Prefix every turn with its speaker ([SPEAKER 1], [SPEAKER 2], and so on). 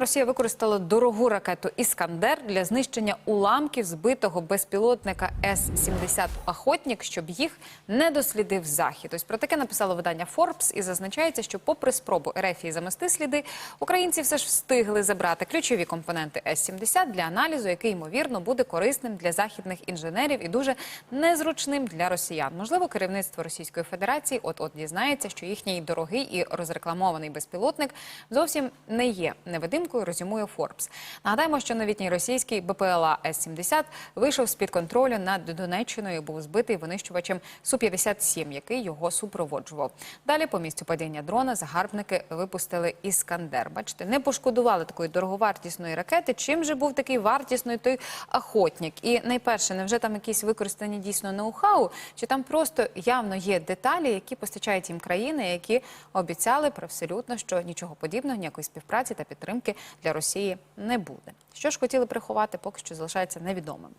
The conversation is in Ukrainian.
[SPEAKER 1] Росія використала дорогу ракету Іскандер для знищення уламків збитого безпілотника С-70 «Охотник», щоб їх не дослідив захід. Ось про таке написало видання Forbes і зазначається, що попри спробу Ерефії замести сліди, українці все ж встигли забрати ключові компоненти С-70 для аналізу, який ймовірно буде корисним для західних інженерів і дуже незручним для росіян. Можливо, керівництво Російської Федерації от-от дізнається, що їхній дорогий і розрекламований безпілотник зовсім не є невидимкою, резюмує Форбс. Нагадаємо, що новітній російський БПЛА С-70 вийшов з-під контролю над Донеччиною і був збитий винищувачем Су-57, який його супроводжував. Далі по місцю падіння дрона загарбники випустили Іскандер. Бачите, не пошкодували такої дороговартісної ракети. Чим же був такий вартісний той охотник? І найперше, невже там якісь використані дійсно ноу-хау, чи там просто явно є деталі, які постачають їм країни, які обіцяли абсолютно, що нічого подібного, ніякої співпраці та підтримки для Росії не буде. Що ж хотіли приховати, поки що залишається невідомим.